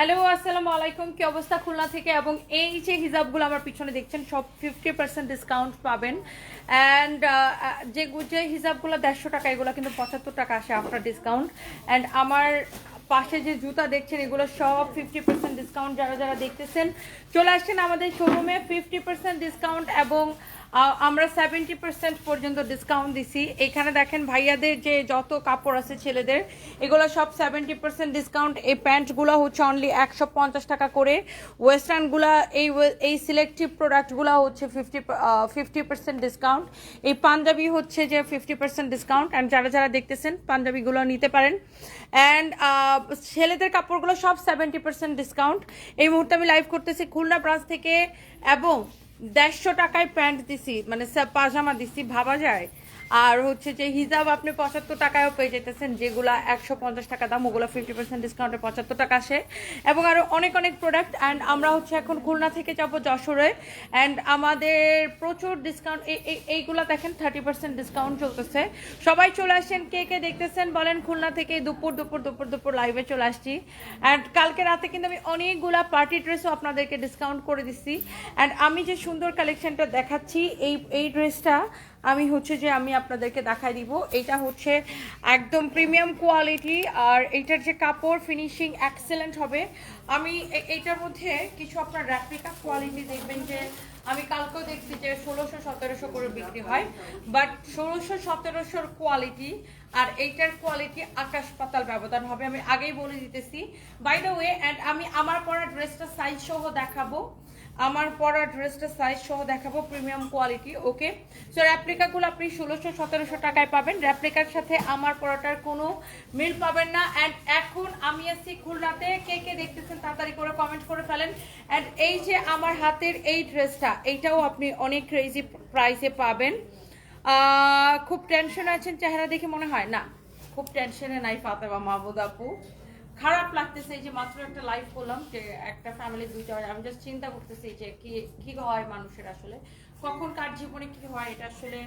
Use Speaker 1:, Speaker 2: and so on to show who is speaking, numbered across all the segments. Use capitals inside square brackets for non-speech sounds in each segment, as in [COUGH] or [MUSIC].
Speaker 1: Hello, আসসালামু আলাইকুম। কি অবস্থা খুলনা থেকে? এবং এই যে হিজাবগুলো আমার পিছনে দেখছেন, সব ফিফটি পার্সেন্ট ডিসকাউন্ট পাবেন। অ্যান্ড যে যে হিজাবগুলো দেড়শো টাকা, এগুলো কিন্তু পঁচাত্তর টাকা আসে আফটার ডিসকাউন্ট অ্যান্ড আমার পাশে যে জুতা দেখছেন, এগুলো সব ফিফটি পার্সেন্ট ডিসকাউন্ট যারা যারা দেখতেছেন। চলে আসছেন আমাদের শোরুমে ফিফটি পার্সেন্ট ডিসকাউন্ট এবং আমরা সেভেন্টি পার্সেন্ট পর্যন্ত ডিসকাউন্ট দিছি। এখানে দেখেন ভাইয়াদের যে যত কাপড় আছে ছেলেদের, এগুলো সব সেভেন্টি পার্সেন্ট ডিসকাউন্ট এই প্যান্টগুলো হচ্ছে অনলি একশো পঞ্চাশ টাকা করে। ওয়েস্টার্নগুলা এই এই সিলেক্টিভ প্রোডাক্টগুলো হচ্ছে ফিফটি ফিফটি পার্সেন্ট ডিসকাউন্ট এই পাঞ্জাবি হচ্ছে যে ফিফটি পার্সেন্ট ডিসকাউন্ট অ্যান্ড যারা যারা দেখতেছেন, পাঞ্জাবিগুলো নিতে পারেন। অ্যান্ড ছেলেদের কাপড়গুলো সব সেভেন্টি পার্সেন্ট ডিসকাউন্ট এই মুহূর্তে আমি লাইভ করতেছি খুলনা ব্রাঞ্চ থেকে। এবং দেড়শো টাকায় প্যান্ট দিছি মানে পাজামা দিছি ভাবা যায়? আর হচ্ছে যে হিজাব আপনি পঁচাত্তর টাকায়ও পেয়ে যেতেছেন, যেগুলো একশো পঞ্চাশ টাকা দাম, ওগুলো ফিফটি পার্সেন্ট ডিসকাউন্টে পঁচাত্তর টাকা আসে। এবং আরও অনেক অনেক প্রোডাক্ট অ্যান্ড আমরা হচ্ছে এখন খুলনা থেকে যাব যশোরে। অ্যান্ড আমাদের প্রচুর ডিসকাউন্ট এইগুলো দেখেন থার্টি পার্সেন্ট ডিসকাউন্ট চলতেছে। সবাই চলে আসেন, কে কে দেখতেছেন বলেন, খুলনা থেকে দুপুর দুপুর দুপুর দুপুর লাইভে চলে আসছি। অ্যান্ড কালকে রাতে কিন্তু আমি অনেকগুলা পার্টি ড্রেসও আপনাদেরকে ডিসকাউন্ট করে দিচ্ছি অ্যান্ড আমি যে সুন্দর কালেকশনটা দেখাচ্ছি, এই এই ড্রেসটা আমি হচ্ছে যে আমি আপনাদেরকে দেখাই দিব। এটা হচ্ছে একদম প্রিমিয়াম কোয়ালিটি আর এইটার যে কাপড় ফিনিশিং এক্সেলেন্ট হবে। আমি এইটার মধ্যে কিছু আপনার র্যাপ্লিকা কোয়ালিটি দেখবেন যে আমি কালকেও দেখছি যে ষোলোশো, সতেরোশো করে বিক্রি হয়। বাট ষোলোশো, সতেরোশোর কোয়ালিটি আর এইটার কোয়ালিটি আকাশ পাতাল ব্যবধান হবে। আমি আগেই বলে দিতেছি। বাই দ্য ওয়ে অ্যান্ড আমি আমার পরা ড্রেসটা সাইজ সহ দেখাবো। আমার পরা ড্রেসটা সাইজ সহ দেখাবো প্রিমিয়াম কোয়ালিটি ওকে সো র্যাপ্লিকাগুলো আপনি ষোলোশো, সতেরোশো টাকায় পাবেন। র্যাপ্লিকার সাথে আমার পরাটার কোনো মিল পাবেন না। অ্যান্ড এখন আমি আছি খুলনাতে। কে কে দেখতেছেন তাড়াতাড়ি করে কমেন্ট করে ফেলেন। অ্যান্ড এই যে আমার হাতের এই ড্রেসটা এইটাও আপনি অনেক ক্রেজি প্রাইসে পাবেন। খুব টেনশন আছেন চেহারা দেখে মনে হয়? না, খুব টেনশনে নাই ফাতেমা মাহমুদ আপু। খারাপ লাগতেছে যে মাত্র একটা লাইভ করলাম যে একটা ফ্যামিলি দুইটা হয় আমি জাস্ট চিন্তা করতেছি যে কি কি হয় মানুষের আসলে? কখন কার জীবনে কি হয় এটা আসলে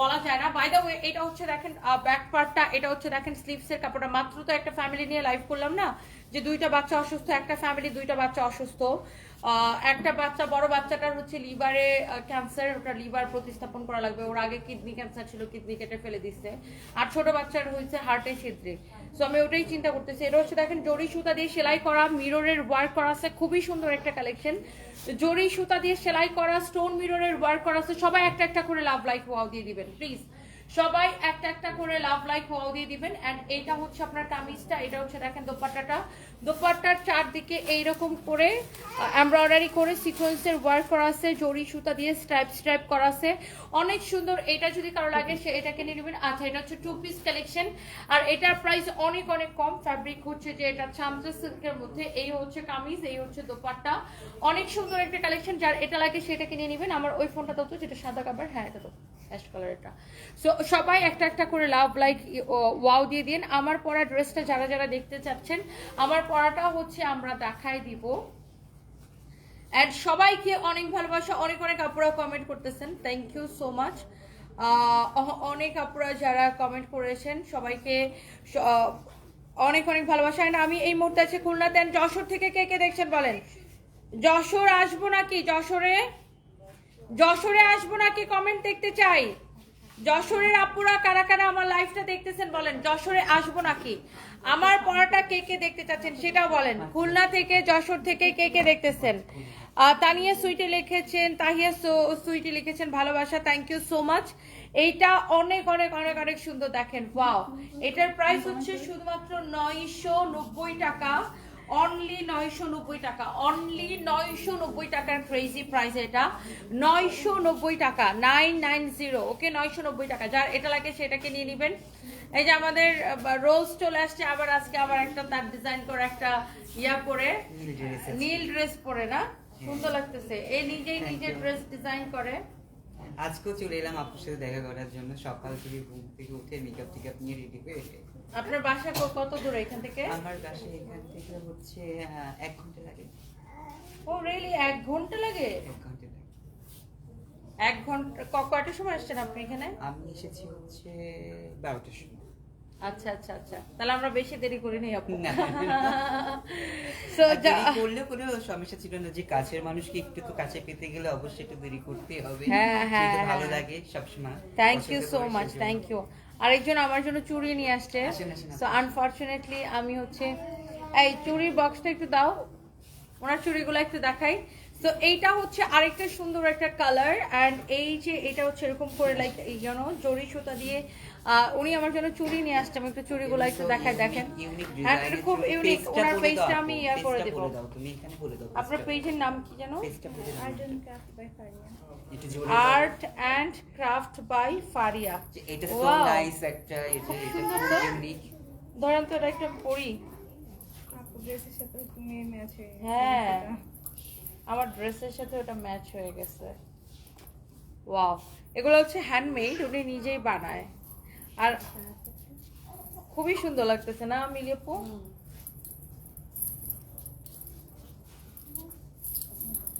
Speaker 1: বলা যায় না। বাই ওয়ে এটা হচ্ছে দেখেন ব্যাক পার্টটা এটা হচ্ছে দেখেন স্লিপসের কাপড়টা। মাত্র তো একটা ফ্যামিলি নিয়ে লাইভ করলাম না, যে দুইটা বাচ্চা অসুস্থ, একটা ফ্যামিলি দুইটা বাচ্চা অসুস্থ। একটা বাচ্চা, বড় বাচ্চাটার হচ্ছে লিভারে ক্যান্সার ওটা লিভার প্রতিস্থাপন করা লাগবে। ওর আগে কিডনি ক্যান্সার ছিল কিডনি কেটে ফেলে দিচ্ছে। আর ছোট বাচ্চার হয়েছে হার্টে ছিদ্রে। সো আমি ওটাই চিন্তা করতেছি। এটা হচ্ছে, দেখেন জরি সুতা দিয়ে সেলাই করা মিররের ওয়ার্ক করা আছে। খুবই সুন্দর একটা কালেকশন জরি সুতা দিয়ে সেলাই করা স্টোন মিররের ওয়ার্ক করা আছে। সবাই একটা একটা করে লাভ লাইক ওয়াও দিয়ে দিবেন প্লিজ সবাই একটা একটা করে লাভ লাইক ওয়াও দিয়ে দিবেন। এন্ড এইটা হচ্ছে আপনার কামিজটা, এটা হচ্ছে দেখেন দোপাট্টাটা। দোপাট্টার চারদিকে এইরকম করে এমব্রয়ডারি করে সিকোয়েন্সের ওয়ার্ক করা আছে জরি সুতা দিয়ে স্ট্রাইপ স্ট্রাইপ করা আছে। অনেক সুন্দর, এটা যদি কারও লাগে, সে এটাকে নিয়ে নেবেন। আচ্ছা এটা হচ্ছে টু পিস কালেকশন আর এটার প্রাইস অনেক অনেক কম। ফ্যাব্রিক হচ্ছে যে এটা চামচা সিল্কের মধ্যে, এই হচ্ছে কামিজ, এই হচ্ছে দোপাট্টা। অনেক সুন্দর একটা কালেকশন যার এটা লাগে সেটাকে নিয়ে নেবেন। আমার ওই ফোনটা তো, যেটা সাদা কাবার হ্যাঁ এটা তো অ্যাশ কালারটা সো সবাই একটা একটা করে লাভ লাইক ওয়াও দিয়ে দিন। আমার পরা ড্রেসটা যারা যারা দেখতে চাচ্ছেন, আমার পরাটা হচ্ছে আমরা দেখাই দিব। অ্যান্ড সবাইকে অনেক ভালোবাসা, অনেক অনেক আপুরা কমেন্ট করতেছেন। থ্যাংক ইউ সো মাচ অনেক আপুরা যারা কমেন্ট করেছেন, সবাইকে অনেক অনেক ভালোবাসা। And আমি এই মুহূর্তে আছি খুলনাতে। And যশোর থেকে কে কে দেখছেন বলেন? যশোর আসব নাকি? যশোরে? যশোরে আসব নাকি কমেন্ট দেখতে চাই? যশোরের আপুরা কারা কারা আমার লাইফটা দেখতেছেন বলেন। যশোরে আসব নাকি? আমার পড়াটা কে কে দেখতে চাচ্ছেন সেটাও বলেন। খুলনা থেকে, যশোর থেকে কে কে দেখতেছেন? তানিয়া সুইটে লিখেছেন, তাহিয়া সুইটে লিখেছেন, ভালোবাসা থ্যাংক ইউ সো মাচ এইটা অনেক অনেক অনেক অনেক সুন্দর দেখেন। ওয়াও এটার প্রাইস হচ্ছে শুধুমাত্র নয়শো নব্বই টাকা। অনলি নয়শো নব্বই টাকা অনলি নয়শো নব্বই টাকার ক্রেজি প্রাইস এটা। নয়শো নব্বই টাকা নাইন নাইন জিরো ওকে নয়শো নব্বই টাকা। যার এটা লাগে সেটাকে নিয়ে নেবেন। এই যে আমাদের রোজ চলে আসছে আবার আজকে আবার একটা তার ডিজাইন করে একটা ইয়া পরে নীল ড্রেস পরে না? সুন্দর লাগতেছে। এই নিজেই নিজের ড্রেস ডিজাইন করে।
Speaker 2: আজকেও চলে এলাম আপনার সাথে দেখা করার জন্য। সকাল থেকে ঘুম থেকে উঠে মেকআপ টেকআপ নিয়ে রেডি হয়ে এসে।
Speaker 1: আপনার বাসা কত দূরে এখান থেকে?
Speaker 2: আমার বাসা এখান থেকে হচ্ছে এক ঘণ্টা লাগে।
Speaker 1: ও রিয়েলি এক ঘণ্টা লাগে?
Speaker 2: এক ঘণ্টা লাগে।
Speaker 1: এক ঘণ্টা ক- কয়টার সময় আসছেন আপনি এখানে?
Speaker 2: আমি এসেছি হচ্ছে বারোটার সময়।
Speaker 1: আচ্ছা আচ্ছা আচ্ছা। তাহলে আমরা বেশি দেরি করি নাই আপু।
Speaker 2: না। [LAUGHS]
Speaker 1: সো
Speaker 2: করলেও কোনো সমস্যা ছিল না যে কাছের মানুষকে একটু তো কাছে পেতে গেলে অবশ্যই একটু দেরি করতে হবে।
Speaker 1: হ্যাঁ, হ্যাঁ,
Speaker 2: ভালো
Speaker 1: হ্যাঁ।
Speaker 2: লাগে সবসময়।
Speaker 1: Thank you so much thank you আরেকজন আমার জন্য চুড়ি নিয়ে আসছে। সো আনফর্চুনেটলি আমি হচ্ছে এই চুড়ির বক্সটা একটু দাও। ওনার চুড়িগুলো একটু দেখাই। তো এইটা হচ্ছে আরেকটা সুন্দর একটা কালার অ্যান্ড এই যে এটা হচ্ছে এরকম করে লাইক এই জন্য জরি সুতা দিয়ে উনি আমার জন্য চুড়ি নিয়ে আসছে আমি একটু চুড়িগুলো একটু দেখাই দেখেন। হ্যাঁ, এটা খুব ইউনিক ওনার পেজটা আমি ইয়া করে দেবো।
Speaker 2: বলে দাও, তুমি এখানে বলে দাও
Speaker 1: আপনার পেজের নাম কি যেন।
Speaker 3: Art and craft by Fariya
Speaker 2: এটা সো নাইস একটা এটা? ইউনিক
Speaker 1: ধরেন তো এটা একটা পরি।
Speaker 3: ড্রেসের সাথে তুমি ম্যাচ হয়ে
Speaker 1: হ্যাঁ। আমার ড্রেসের সাথে ওটা ম্যাচ হয়ে গেছে। ওয়াও এগুলো হচ্ছে হ্যান্ডমেড উনি নিজেই বানায়। আর খুবই সুন্দর লাগতেছে না মিলিয়াপু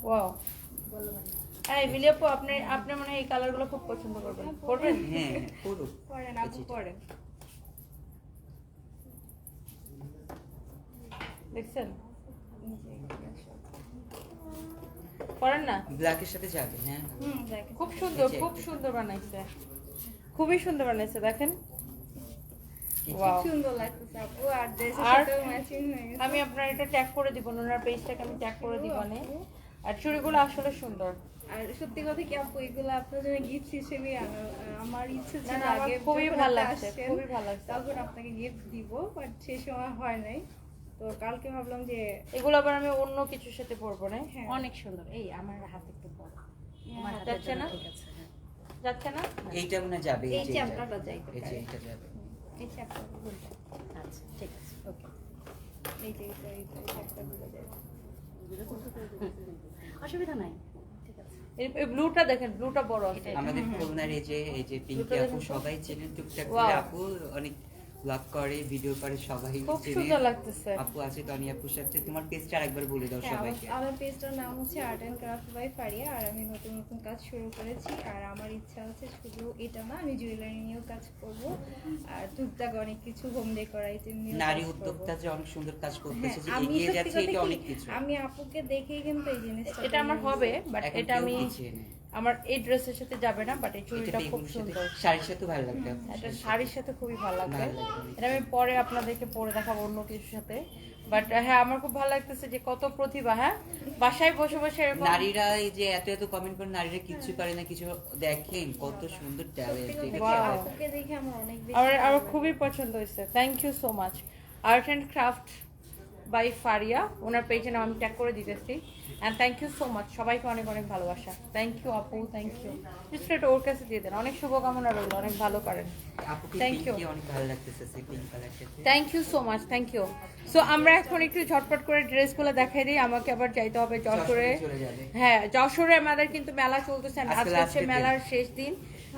Speaker 1: ওয়াও এই মিলিয়াপু আপনি আপনি মানে এই কালারগুলো খুব পছন্দ করবেন। করবেন
Speaker 2: হ্যাঁ
Speaker 3: করেন আপু করেন
Speaker 1: দেখছেন। করেন না?
Speaker 2: ব্ল্যাকের সাথে যাবে হ্যাঁ।
Speaker 1: খুব সুন্দর খুব সুন্দর বানাইছে। খুবই সুন্দর বানাইছে দেখেন।
Speaker 3: আর হয়ে
Speaker 1: আমি আপনার এটা ট্যাগ করে দিব ওনার পেজটাকে আমি ট্যাগ করে দিব নে আর চুড়িগুলো আসলে সুন্দর।
Speaker 3: আর সত্যি কথা কি আপু এগুলো আপনার জন্য গিফট হিসেবে আমার ইচ্ছে
Speaker 1: না,
Speaker 3: ছিল আগে
Speaker 1: খুবই ভালো লাগছে, খুবই ভালো লাগছে।
Speaker 3: তখন আপনাকে গিফট দিব বাট সেই সময় হয় নাই। তো কালকে ভাবলাম যে
Speaker 1: এগুলো আবার আমি অন্য কিছুর সাথে পরবো না?
Speaker 3: হ্যাঁ।
Speaker 4: অনেক সুন্দর। এই আমার হাত একটু বড় আমার হাতের
Speaker 1: যাচ্ছে
Speaker 4: জন্য
Speaker 1: না?
Speaker 4: ঠিক আছে। হ্যাঁ।
Speaker 1: যাচ্ছে না?
Speaker 2: এইটা মনে যাবে
Speaker 3: এই
Speaker 2: যে এই যে যাবে।
Speaker 3: এই চ্যাপ্টারগুলো
Speaker 4: আচ্ছা ঠিক আছে ওকে।
Speaker 3: এই যে এই
Speaker 4: অসুবিধা নাই।
Speaker 1: এই- ব্লুটা দেখেন ব্লুটা বড় আছে।
Speaker 2: আমাদের খুলনার এই যে এই যে পিঙ্কি আপু সবাই চেনেন টুকটাক. আপু অনেক ব্লগ করে ভিডিও করে সবাই
Speaker 1: খুব সুন্দর লাগতেছে।
Speaker 2: আপু আছে তনি আপুর সাথে তোমার পেজটা আরেকবার বলে দাও
Speaker 3: হ্যাঁ,
Speaker 2: সবাইকে।
Speaker 3: আমার- পেজটার নাম হচ্ছে art and craft by Fariya আর আমি নতুন নতুন কাজ শুরু করেছি। আর আমার ইচ্ছা আছে শুধু এটা না আমি জুয়েলারি নিয়েও কাজ করব। আর টুকটাক অনেক কিছু হোম ডেকোর আইটেম নিয়ে
Speaker 2: নারী উদ্যোক্তা যে অনেক সুন্দর কাজ করতেছে যে
Speaker 3: হ্যাঁ, আমি
Speaker 2: এগিয়ে যাচ্ছে এটা অনেক কিছু।
Speaker 3: আমি আপুকে দেখেই কিন্তু এই জিনিসটা
Speaker 1: এটা আমার হবে বাট এটা আমি। আমার এই ড্রেসের সাথে যাবে না বাট এই চুড়িটা খুব সুন্দর।
Speaker 2: শাড়ির সাথে ভালো লাগবে
Speaker 1: এটা শাড়ির সাথে খুবই ভালো লাগবে। এটা আমি পরে আপনাদেরকে পরে দেখাবো অন্য কিছুর সাথে। বাট হ্যাঁ আমার খুব ভালো লাগতেছে যে কত প্রতিভা হ্যাঁ? বাসায় বসে বসে এরকম
Speaker 2: নারীরা এই যে এত এত কমেন্ট করে নারীরা কিছু পারে না কিছু দেখেন কত সুন্দর ট্যালেন্ট
Speaker 3: আমার
Speaker 1: আমার খুবই পছন্দ হয়েছে। Thank you so much art and craft by Fariya. ওনার পেজে নাম আমি ট্যাগ করে দিতেছি। And thank you so much সবাইকে অনেক অনেক ভালোবাসা। থ্যাংক ইউ আপু থ্যাংক ইউ এটা ওর কাছে দিয়ে দেন। অনেক শুভকামনা রইল অনেক ভালো করেন।
Speaker 2: Pink কালারটাতে
Speaker 1: thank you so much thank you so আমরা এখন একটু ঝটপট করে ড্রেসগুলো দেখাই দিই। আমাকে আবার যাইতে হবে যশোরে। হ্যাঁ যশোরে আমাদের কিন্তু মেলা চলতেছে
Speaker 2: আজকে
Speaker 1: আজকে হচ্ছে মেলার শেষ দিন।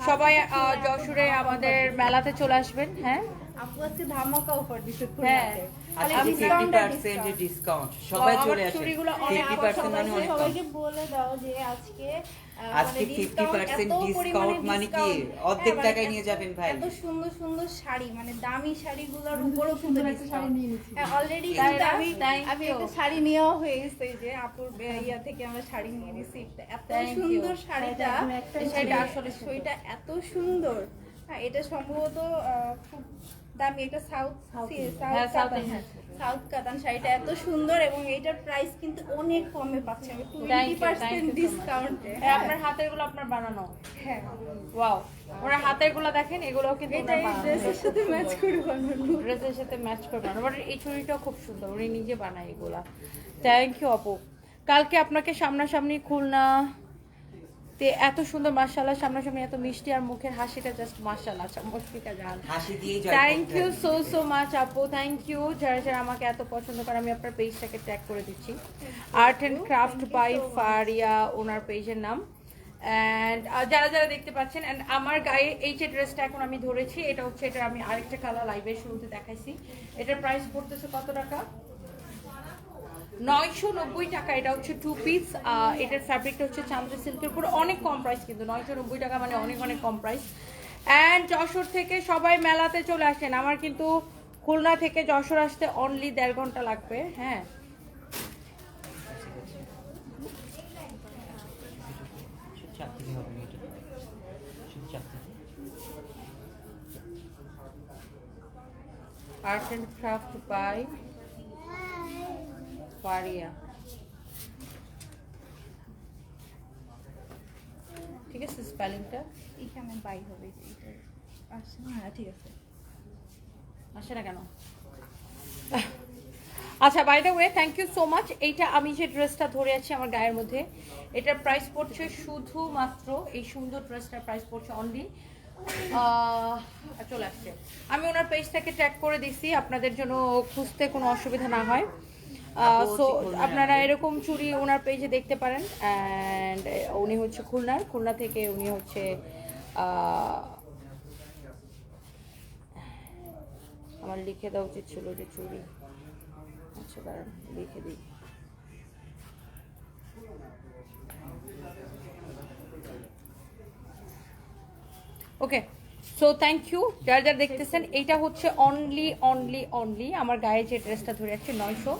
Speaker 1: সবাই আহ, যশোরে আমাদের মেলাতে চলে আসবেন হ্যাঁ?
Speaker 3: আপু আজকে ধামাকা অফার দিছে
Speaker 1: হ্যাঁ।
Speaker 3: খুলনাতে
Speaker 2: আজকে
Speaker 3: খালি
Speaker 2: যে ফিফটি
Speaker 3: discount আর
Speaker 2: পার্সেন্ট
Speaker 3: discount।
Speaker 2: ডিসকাউন্ট সবাই চলে আসে
Speaker 1: চুড়িগুলো অনেক
Speaker 2: ফিফটি
Speaker 3: আবার
Speaker 2: পার্সেন্ট মানে অনেক
Speaker 3: সবাইকে বলে দাও যে আজকে
Speaker 2: আজকে
Speaker 3: মানে
Speaker 2: 50%
Speaker 3: discount, এত
Speaker 2: discount
Speaker 3: পরিমাণে
Speaker 2: মানে কি? অর্ধেক
Speaker 3: হ্যাঁ, মানে
Speaker 2: টাকায় নিয়ে যাবেন ভাই।
Speaker 3: এত সুন্দর সুন্দর শাড়ি মানে দামি শাড়িগুলোর উপরও। হ্যাঁ অলরেডি আমি আমি একটা শাড়ি নেওয়া হয়ে গেছে যে আপুর ইয়া থেকে আমরা শাড়ি নিয়ে নিছি এত সুন্দর শাড়িটা
Speaker 1: শাড়িটা আসলে।
Speaker 3: এত সুন্দর হ্যাঁ এটা সম্ভবত আহ, খুব দামি একটা সাউথ
Speaker 1: হ্যাঁ,
Speaker 3: সাউথ সাউথ কাতান শাড়িটা এত সুন্দর এবং এইটার প্রাইস কিন্তু অনেক কমে পাচ্ছে। আমি টোয়েন্টি পার্সেন্ট. ডিসকাউন্টে
Speaker 1: আপনার হাতেরগুলো আপনার বানানো।
Speaker 3: হ্যাঁ।
Speaker 1: ওয়াও ওনার হাতেরগুলো দেখেন এগুলোও কিন্তু
Speaker 3: এটা ড্রেসের সাথে ম্যাচ করে বানানো।
Speaker 1: ড্রেসের সাথে ম্যাচ করবে না বাট এই ছুরিটাও খুব সুন্দর উনি নিজে বানায় এগুলা। থ্যাংক ইউ আপু। কালকে আপনাকে সামনাসামনি খুলনা তে এত সুন্দর মার্শাল্লাহ সামনাসামনি এত মিষ্টি আর মুখের হাসিটা জাস্ট মার্শাল্লাহ মুশফিকা জাহান।
Speaker 2: হাসি দিয়ে
Speaker 1: thank you so so much আপু থ্যাংক ইউ যারা যারা আমাকে এত পছন্দ করে আমি আপনার পেজটাকে ট্যাগ করে দিচ্ছি। Art and craft by Fariya ওনার পেজের নাম। অ্যান্ড যারা যারা দেখতে পাচ্ছেন অ্যান্ড আমার গায়ে এই যে ড্রেসটা এখন আমি ধরেছি এটা হচ্ছে এটা আমি আরেকটা কালার লাইভের শুরুতে দেখাইছি। এটার প্রাইস পড়তেছে কত টাকা? নয়শো নব্বই টাকা, এটা হচ্ছে টু পিস এটার ফ্যাব্রিকটা হচ্ছে চান্দ্রা সিল্কের উপর অনেক কম প্রাইস কিন্তু নয়শো নব্বই টাকা মানে অনেক অনেক কম প্রাইস অ্যান্ড যশোর থেকে সবাই মেলাতে চলে আসেন। আমার কিন্তু খুলনা থেকে যশোর আসতে অনলি দেড় ঘণ্টা লাগবে হ্যাঁ। Art and craft by Pariya. ঠিক আছে স্পেলিংটা
Speaker 3: এখানে বাই হবে এটা হ্যাঁ ঠিক আছে।
Speaker 1: আসে না কেন? আচ্ছা by the way thank you so much এইটা আমি যে ড্রেসটা ধরে আছি আমার গায়ের মধ্যে এটার প্রাইস পড়ছে শুধুমাত্র এই সুন্দর ড্রেসটার প্রাইস পড়ছে অনলি চলে আসছে। আমি ওনার পেজটাকে ট্যাগ করে দিছি আপনাদের জন্য খুঁজতে কোনো অসুবিধা না হয়। সো আপনারা? এরকম চুড়ি ওনার পেজে দেখতে পারেন অ্যান্ড উনি হচ্ছে খুলনার। খুলনা থেকে উনি হচ্ছে আমার লিখে দেওয়া উচিত ছিল যে চুড়ি আচ্ছা দাঁড়ান লিখে দিই। ওকে সো থ্যাংক ইউ যারা যারা দেখতেছেন এইটা হচ্ছে অনলি অনলি অনলি আমার গায়ে যে ড্রেসটা ধরে আছে নয়শো।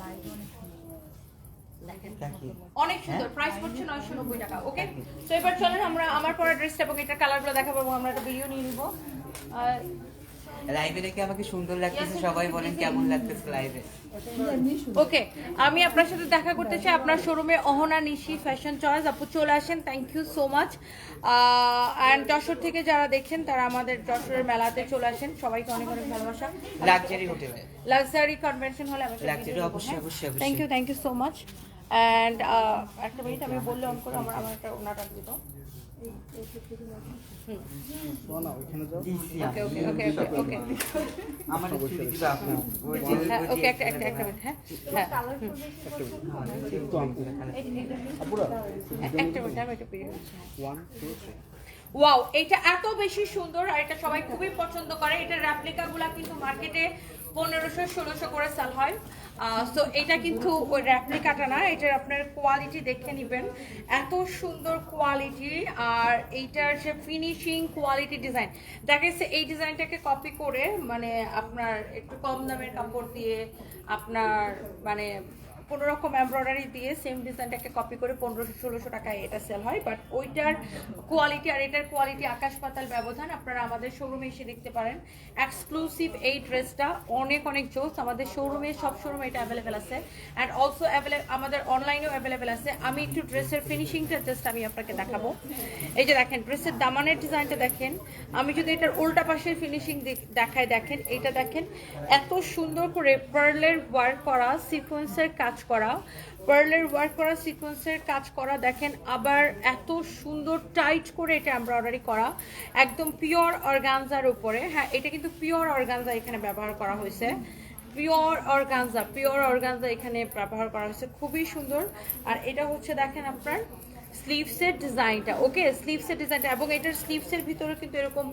Speaker 1: অনেক সুন্দর প্রাইস পড়ছে নব্বই টাকা ওকে তো এবার চলেন আমরা আমার পরা ড্রেসটা এবং এটা কালারগুলো দেখাবো আমরা একটা ভিডিও নিয়ে নিবো।
Speaker 2: লাইভে দেখে আমাকে সুন্দর লাগতেছে সবাই বলেন কেমন লাগতেছে লাইভে
Speaker 1: ওকে আমি আপনার সাথে দেখা করতে চাই আপনার শোরুমে অহনা নিশি ফ্যাশন চয়েস আপু চলে আসেন thank you so much and Jessore থেকে যারা দেখছেন তারা আমাদের যশোরের মেলাতে চলে আসেন। সবাইকে অনেক অনেক ভালোবাসা।
Speaker 2: লাক্সারি হোটেলে
Speaker 1: লাক্সারি কনভেনশন হলে
Speaker 2: অবশ্যই, অবশ্যই, অবশ্যই।
Speaker 1: Thank you thank you so much and একটা মিনিট আমি বললে অন করে আমার আমার একটা ওনাটা দিত
Speaker 2: দিছি
Speaker 1: ওকে ওকে ওকে ওকে ওকে
Speaker 2: আমার চুরি দিবা আপু। ওই যে
Speaker 1: হ্যাঁ ওকে একটা একটা একটা হ্যাঁ হ্যাঁ।
Speaker 3: কালারফুল বেশি পছন্দ
Speaker 1: একটা মিনিট আমি একটু ওয়াও এটা এত বেশি সুন্দর আর এটা সবাই খুবই পছন্দ করে। এটা রেপ্লিকা গুলা কিন্তু মার্কেটে পনেরোশো, ষোলোশো করে সেল হয়। সো এটা কিন্তু ওই কাটা না, এটার আপনার কোয়ালিটি দেখে নেবেন। এত সুন্দর কোয়ালিটি আর এইটার যে ফিনিশিং কোয়ালিটি ডিজাইন দেখা গেছে এই ডিজাইনটাকে কপি করে মানে আপনার একটু কম দামের কাপড় দিয়ে আপনার মানে কোনো রকম এমব্রয়ডারি দিয়ে সেম ডিজাইনটাকে কপি করে পনেরোশো, ষোলোশো টাকায় এটা সেল হয় বাট ওইটার কোয়ালিটি আর এটার কোয়ালিটি আকাশ পাতাল ব্যবধান আপনারা আমাদের শোরুমে এসে দেখতে পারেন। এক্সক্লুসিভ এই ড্রেসটা অনেক অনেক জোস। আমাদের শোরুমে সব শোরুমে এটা অ্যাভেলেবেল আছে। অ্যান্ড অলসো অ্যাভেলেবল আমাদের অনলাইনেও অ্যাভেলেবেল আছে। আমি একটু ড্রেসের ফিনিশিংটা জাস্ট আমি আপনাকে দেখাবো। এই যে দেখেন ড্রেসের দামানের ডিজাইনটা দেখেন। আমি যদি এটার উল্টা পাশের ফিনিশিং দেখায় দেখেন এটা দেখেন। এত সুন্দর করে পার্লের ওয়ার্ক করা সিকোয়েন্সের কাজ করা পার্লের ওয়ার্ক করা সিকোয়েন্সের কাজ করা, দেখেন আবার এত সুন্দর টাইট করে এটা এমব্রয়ডারি করা, একদম পিওর অর্গানজার উপরে। হ্যাঁ এটা কিন্তু পিওর অর্গানজা এখানে ব্যবহার করা হয়েছে। পিওর অর্গানজা পিওর অর্গানজা এখানে ব্যবহার করা হয়েছে, খুবই সুন্দর। আর এটা হচ্ছে, দেখেন আপনার স্লিভসের ডিজাইনটা ওকে স্লিভসের ডিজাইনটা এবং এটার স্লিভসের ভিতরে কিন্তু এরকম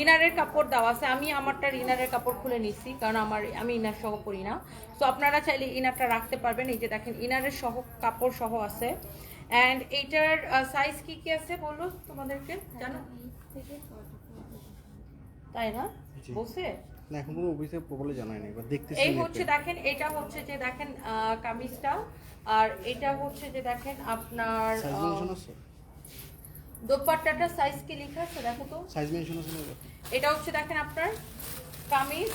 Speaker 1: ইনারের কাপড় দেওয়া আছে। আমি আমারটার ইনারের কাপড় খুলে নিচ্ছি কারণ আমার আমি ইনার সহ পরি না। তো আপনারা চাইলে ইনারটা রাখতে পারবেন। এই যে দেখেন ইনারের সহ কাপড় সহ আছে। অ্যান্ড এইটার সাইজ কি কি আছে বলো তোমাদেরকে? জানো? তাই না? বসে
Speaker 5: এখন অফিসে জানাই দেখতেছি
Speaker 1: এই হচ্ছে দেখেন এটা হচ্ছে যে দেখেন কামিজটা আর এটা হচ্ছে যে দেখেন আপনার
Speaker 5: সাইজ মেনশন আছে?
Speaker 1: দোপাট্টাটা সাইজ কি লেখা আছে দেখো তো?
Speaker 5: সাইজ মেনশন আছে
Speaker 1: এটা হচ্ছে দেখেন আপনার কামিজ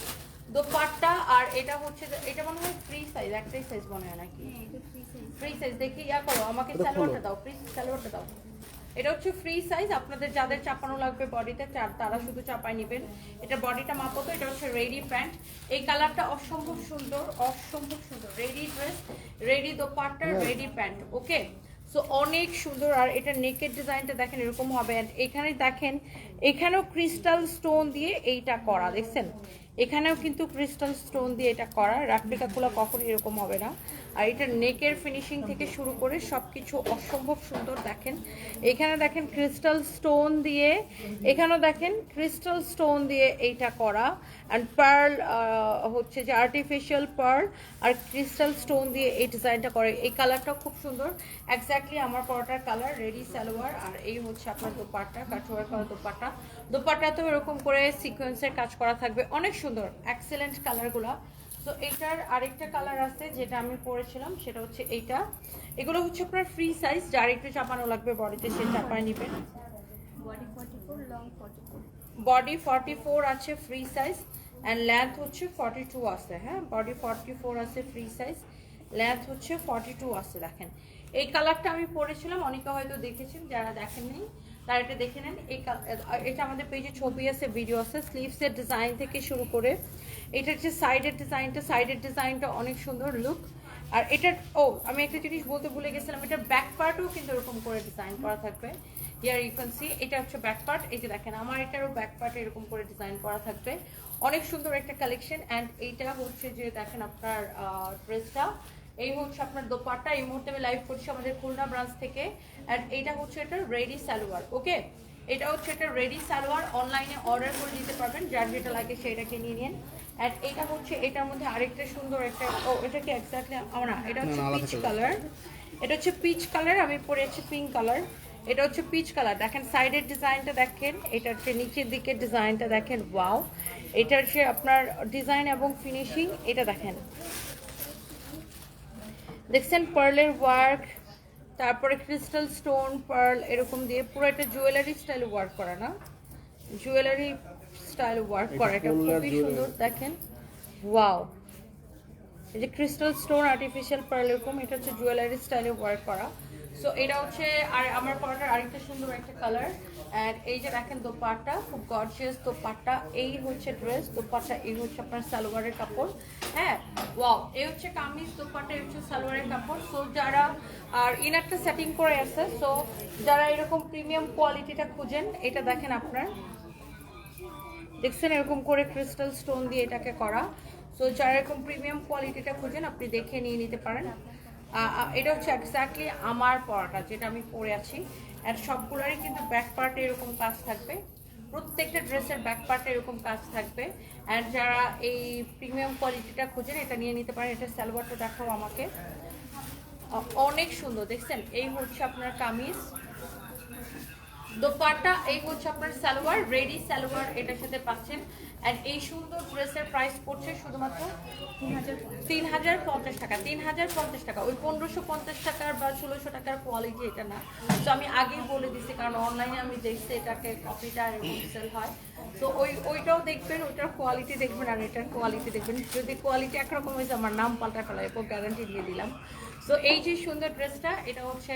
Speaker 1: দোপাট্টা আর এটা হচ্ছে এটা মনে হয় ফ্রি সাইজ একটাই সাইজ মনে হয় নাকি? ফ্রি সাইজ দেখি ইয়া করো আমাকে সালোয়ারটা দাও ফ্রি সালোয়ারটা দাও। এটা হচ্ছে ফ্রি সাইজ আপনাদের যাদের চাপানো লাগবে বডিতে তারা শুধু চাপায় নেবেন। এটা বডিটা মাপো তো এটা হচ্ছে রেডি প্যান্ট এই কালারটা অসম্ভব সুন্দর অসম্ভব সুন্দর। Ready dress ready dupatta ready pant okay so অনেক সুন্দর। আর এটা নেকের ডিজাইনটা দেখেন এরকম হবে। And এখানে দেখেন এখানেও ক্রিস্টাল স্টোন দিয়ে এইটা করা দেখছেন? এখানেও কিন্তু ক্রিস্টাল স্টোন দিয়ে এটা করা। রেপ্লিকাগুলো কখনই এরকম হবে না। আর এটা নেকের ফিনিশিং থেকে শুরু করে সব কিছু অসম্ভব সুন্দর দেখেন। এখানে দেখেন ক্রিস্টাল স্টোন দিয়ে, এখানেও দেখেন ক্রিস্টাল স্টোন দিয়ে এইটা করা। অ্যান্ড পার্ল হচ্ছে যে আর্টিফিশিয়াল পার্ল আর ক্রিস্টাল স্টোন দিয়ে এই ডিজাইনটা করে। এই কালারটা খুব সুন্দর। এক্স্যাক্টলি আমার পরোটার কালার রেডি সালোয়ার। আর এই হচ্ছে আপনার দোপাট্টা, কাঠোয়ার করা দোপাট্টা। দোপাট্টাতেও এরকম করে সিকোয়েন্সের কাজ করা থাকবে। অনেক সুন্দর এক্সেলেন্ট কালারগুলো তো এটার আরেকটা কালার আছে যেটা আমি পরেছিলাম, সেটা হচ্ছে এইটা। এগুলো হচ্ছে আপনার ফ্রি সাইজ যার একটু চাপানো লাগবে বডিতে, সে চাপায় নেবেন
Speaker 3: বডি ফর্টি ফোর
Speaker 1: আছে ফ্রি সাইজ অ্যান্ড লেন্থ হচ্ছে ফর্টি টু আছে হ্যাঁ? বডি ফর্টি ফোর আছে ফ্রি সাইজ লেন্থ হচ্ছে ফর্টি টু আছে, দেখেন। এই কালারটা আমি পরেছিলাম, অনেকে হয়তো দেখেছেন, যারা দেখেননি। তারা এটা দেখে নেন, এই এটা আমাদের পেজে ছবি আছে ভিডিও আছে স্লিভসের ডিজাইন থেকে শুরু করে। এটা হচ্ছে সাইডের ডিজাইনটা সাইডের ডিজাইনটা অনেক সুন্দর লুক আর এটার ও, আমি একটা জিনিস বলতে ভুলে গেছিলাম, এটার ব্যাক পার্টও কিন্তু এরকম করে ডিজাইন করা থাকবে। ইয়ার ইউ ক্যান সি এটা হচ্ছে ব্যাক পার্ট এই যে দেখেন, আমার এটারও ব্যাক পার্ট এরকম করে ডিজাইন করা থাকবে। অনেক সুন্দর একটা কালেকশন অ্যান্ড এইটা হচ্ছে যে দেখেন আপনার ড্রেসটা এই হচ্ছে আপনার দোপাট্টা এই মুহূর্তে আমি লাইভ করছি আমাদের খুলনা ব্রাঞ্চ থেকে। অ্যান্ড এইটা হচ্ছে এটা রেডি সালোয়ার ওকে এটা হচ্ছে একটা রেডি সালোয়ার অনলাইনে অর্ডার করে দিতে পারবেন যার যেটা লাগে সেটাকে নিয়ে নিন। অ্যান্ড এটা হচ্ছে এটার মধ্যে আরেকটা সুন্দর একটা ও এটা কি এক্স্যাক্টলি আমার না এটা হচ্ছে পিচ কালার এটা হচ্ছে পিচ কালার আমি পরেছি পিঙ্ক কালার এটা হচ্ছে পিচ কালার দেখেন সাইডের ডিজাইনটা দেখেন এটা হচ্ছে নিচের দিকের ডিজাইনটা দেখেন ওয়াও এটা হচ্ছে আপনার ডিজাইন এবং ফিনিশিং এটা দেখেন। দেখছেন পার্লের ওয়ার্ক তারপরে ক্রিস্টাল স্টোন পার্ল এরকম দিয়ে পুরো একটা জুয়েলারি স্টাইল ওয়ার্ক করা না? জুয়েলারি স্টাইল ওয়ার্ক করা এটা খুবই সুন্দর দেখেন। ওয়াও এই যে ক্রিস্টাল স্টোন আর্টিফিশিয়াল পার্ল এরকম এটা হচ্ছে জুয়েলারি স্টাইলে ওয়ার্ক করা। সো এটা হচ্ছে আর আমার পরাটার আরেকটা সুন্দর একটা কালার অ্যান্ড এই যে দেখেন দোপাট্টা, খুব গর্জিয়াস দোপাট্টা। এই হচ্ছে ড্রেস দোপাট্টা, এই হচ্ছে আপনার সালোয়ারের কাপড়। হ্যাঁ ওয়াও এই হচ্ছে কামিজ, দোপাট্টা, এই হচ্ছে সালোয়ারের কাপড়। সো যারা, আর ইনারটা সেটিং করে আছে সো যারা এরকম প্রিমিয়াম কোয়ালিটিটা খুঁজেন, এটা দেখেন আপনার। দেখছেন এরকম করে ক্রিস্টাল স্টোন দিয়ে এটাকে করা। সো যারা এরকম প্রিমিয়াম কোয়ালিটিটা খুঁজেন, আপনি দেখে নিয়ে নিতে পারেন। এটা হচ্ছে এক্স্যাক্টলি আমার পরাটা যেটা আমি পরে আছি। আর সবগুলোরই কিন্তু ব্যাক পার্টে এরকম কাজ থাকবে। প্রত্যেকটা ড্রেসের ব্যাক পার্টে এরকম কাজ থাকবে। অ্যান্ড যারা এই প্রিমিয়াম কোয়ালিটিটা খুঁজেন, এটা নিয়ে নিতে পারেন। এটা সালোয়ারটা দেখাও আমাকে। অনেক সুন্দর। দেখছেন? এই হচ্ছে আপনার কামিজ। দোপাট্টা, এই হচ্ছে আপনার সালোয়ার। রেডি সালোয়ার এটার সাথে পাচ্ছেন। এন্ড এই সুন্দর ড্রেসের প্রাইস পড়ছে শুধুমাত্র তিন হাজার পঞ্চাশ টাকা তিন হাজার পঞ্চাশ টাকা। ওই পনেরোশো পঞ্চাশ টাকার বা ষোলোশো টাকার কোয়ালিটি এটা না। তো আমি আগেই বলে দিচ্ছি কারণ অনলাইনে আমি দেখছি এটাকে কপিটা সেল হয়। তো ওই, ওইটাও দেখবেন, ওইটার কোয়ালিটি দেখবেন আর এটার কোয়ালিটি দেখবেন। যদি কোয়ালিটি একরকম হয়েছে আমার নাম পাল্টা ফেলা গ্যারান্টি দিয়ে দিলাম। সো এই যে সুন্দর ড্রেসটা এটা হচ্ছে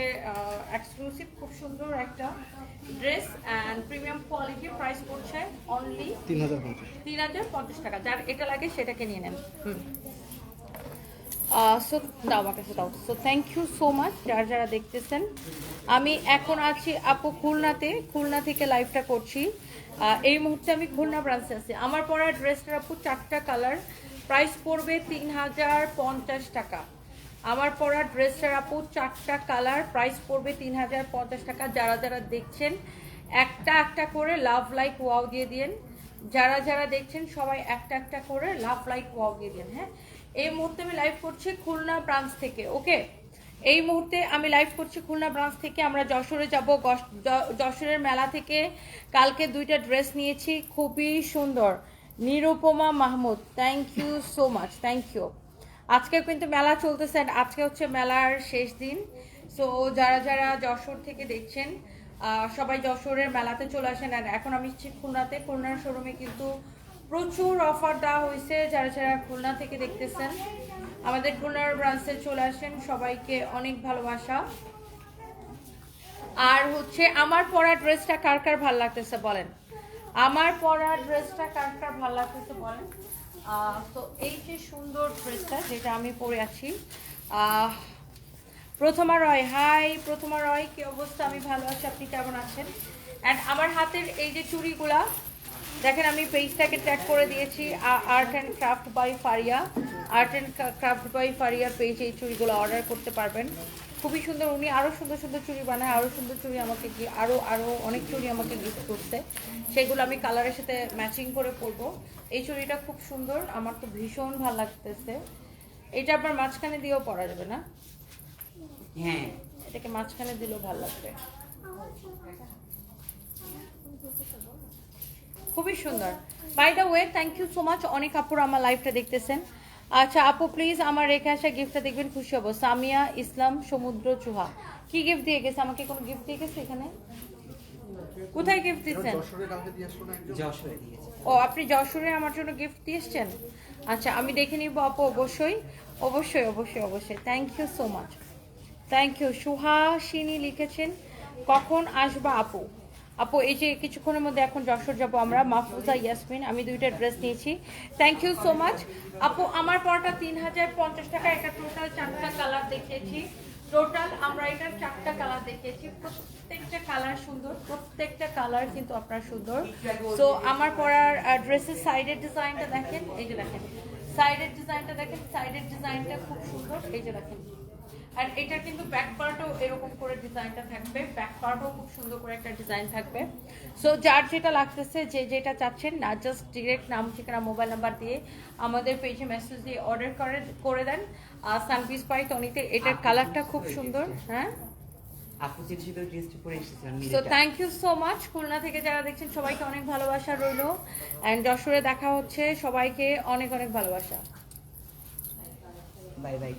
Speaker 1: এক্সক্লুসিভ খুব সুন্দর একটা dress and premium quality price পড়ছে অনলি
Speaker 5: তিন হাজার
Speaker 1: তিন হাজার পঞ্চাশ টাকা। যার এটা লাগে সেটাকে নিয়ে নেন। সো দাও আমার কাছে দাও। So thank you so much যারা যারা দেখতেছেন। আমি এখন আছি আপু খুলনাতে খুলনা থেকে লাইভটা করছি। এই মুহূর্তে আমি খুলনা ব্রাঞ্চে আছি। আমার পরা ড্রেসটার আপু চারটা কালার প্রাইস পড়বে তিন হাজার পঞ্চাশ টাকা। আমার পরা ড্রেসটার আপু, চারটা কালার প্রাইস পড়বে তিন হাজার পঞ্চাশ টাকা। যারা যারা দেখছেন, একটা একটা করে লাভ লাইক ওয়াও দিয়ে দিন যারা যারা দেখছেন, সবাই একটা একটা করে লাভ লাইক ওয়াও দিয়ে দিন হ্যাঁ? এই মুহূর্তে আমি লাইভ করছি খুলনা ব্রাঞ্চ থেকে ওকে এই মুহূর্তে আমি লাইভ করছি খুলনা ব্রাঞ্চ থেকে। আমরা যশোরে যাব যশোরের মেলা থেকে। কালকে দুইটা ড্রেস নিয়েছি, খুবই সুন্দর। Nirupama Mahmud thank you so much thank you আজকে কিন্তু মেলা চলতেছে আজকে হচ্ছে মেলার শেষ দিন। সো যারা যারা যশোর থেকে দেখছেন সবাই যশোরের মেলাতে চলে আসেন আর এখন আমি খুলনাতে। খুলনার শোরুমে কিন্তু প্রচুর অফার দেওয়া হয়েছে যারা যারা খুলনা থেকে দেখতেছেন। আমাদের খুলনার ব্রাঞ্চে চলে আসেন, সবাইকে অনেক ভালোবাসা। আর হচ্ছে আমার পরা ড্রেসটা কার কার ভালো লাগতেছে বলেন? আমার পরা ড্রেসটা কার কার ভালো লাগতেছে বলেন? তো এই যে সুন্দর ড্রেসটা যেটা আমি পরে আছি প্রথমা রয়, হাই, প্রথমা রয়, কি অবস্থা? আমি ভালো আছি, আপনি কেমন আছেন? অ্যান্ড আমার হাতের এই যে চুড়িগুলা, দেখেন আমি পেজটাকে ট্র্যাক করে দিয়েছি art and craft by Fariya art and craft by ফারিয়ার পেজে এই চুড়িগুলো অর্ডার করতে পারবেন। খুবই সুন্দর। উনি আরও সুন্দর সুন্দর চুড়ি বানায় আরও সুন্দর চুড়ি আমাকে আরও আরও অনেক চুড়ি আমাকে গিফট করছে। সেগুলো আমি কালারের সাথে ম্যাচিং করে পরবো। এই চুড়িটা খুব সুন্দর আমার তো ভীষণ ভালো লাগতেছে। এটা আবার মাঝখানে দিয়েও পরা যাবে না?
Speaker 2: হ্যাঁ।
Speaker 1: এটাকে মাঝখানে দিলেও ভালো লাগবে। খুবই সুন্দর। By the way thank you so much অনেক আপুর আমার লাইফটা দেখতেছেন। আচ্ছা আপু প্লিজ আমার রেখে আসা গিফটটা দেখবেন খুশি হব। সামিয়া ইসলাম সমুদ্র চুহা। কি গিফট দিয়ে গেছে? আমাকে কোনো গিফট দিয়ে গেছে এখানে? কোথায় গিফট দিচ্ছেন?
Speaker 5: যশোরে কালকে দিয়ে আসলো না
Speaker 2: যশোরে দিয়েছে
Speaker 1: ও আপনি যশোরে আমার জন্য গিফট দিয়ে এসছেন? আচ্ছা আমি দেখে নিব আপু অবশ্যই। অবশ্যই অবশ্যই অবশ্যই। Thank you so much thank you Suhasini লিখেছেন কখন আসবা আপু? আপু, এই যে কিছুক্ষণের মধ্যে এখন যশোর যাব আমরা, মাহফুজা, ইয়াসমিন, আমি দুইটা ড্রেস নিয়েছি। থ্যাংক ইউ সো মাচ আপু, আমার পরটা তিন হাজার পঞ্চাশ টাকা, এটা টোটাল চারটা কালার দেখিয়েছি। টোটাল আমরা এটার চারটা কালার দেখিয়েছি। প্রত্যেকটা কালার সুন্দর, প্রত্যেকটা কালার কিন্তু আপনার সুন্দর। সো আমার পরার ড্রেসের সাইডের ডিজাইনটা দেখেন, এই যে দেখেন। সাইডের ডিজাইনটা দেখেন সাইডের ডিজাইনটা খুব সুন্দর, এই যে দেখেন। আর এটা কিন্তু ব্যাক পার্টও এরকম করে ডিজাইনটা থাকবে। ব্যাক পার্টও খুব সুন্দর করে একটা ডিজাইন থাকবে। সো যার যেটা লাগতেছে যে যেটা চাচ্ছেন না জাস্ট ডিরেক্ট নাম ঠিকানা মোবাইল নাম্বার দিয়ে আমাদের পেজে মেসেজ দিয়ে অর্ডার করে করে দেন। আর সানপিস পাই তনিতে এটার কালারটা খুব সুন্দর হ্যাঁ?
Speaker 2: আপু পরে
Speaker 1: so thank you so much Khulna থেকে যারা দেখছেন সবাইকে অনেক ভালোবাসা রইল। অ্যান্ড যশোরে দেখা হচ্ছে সবাইকে অনেক অনেক ভালোবাসা।
Speaker 2: Bye bye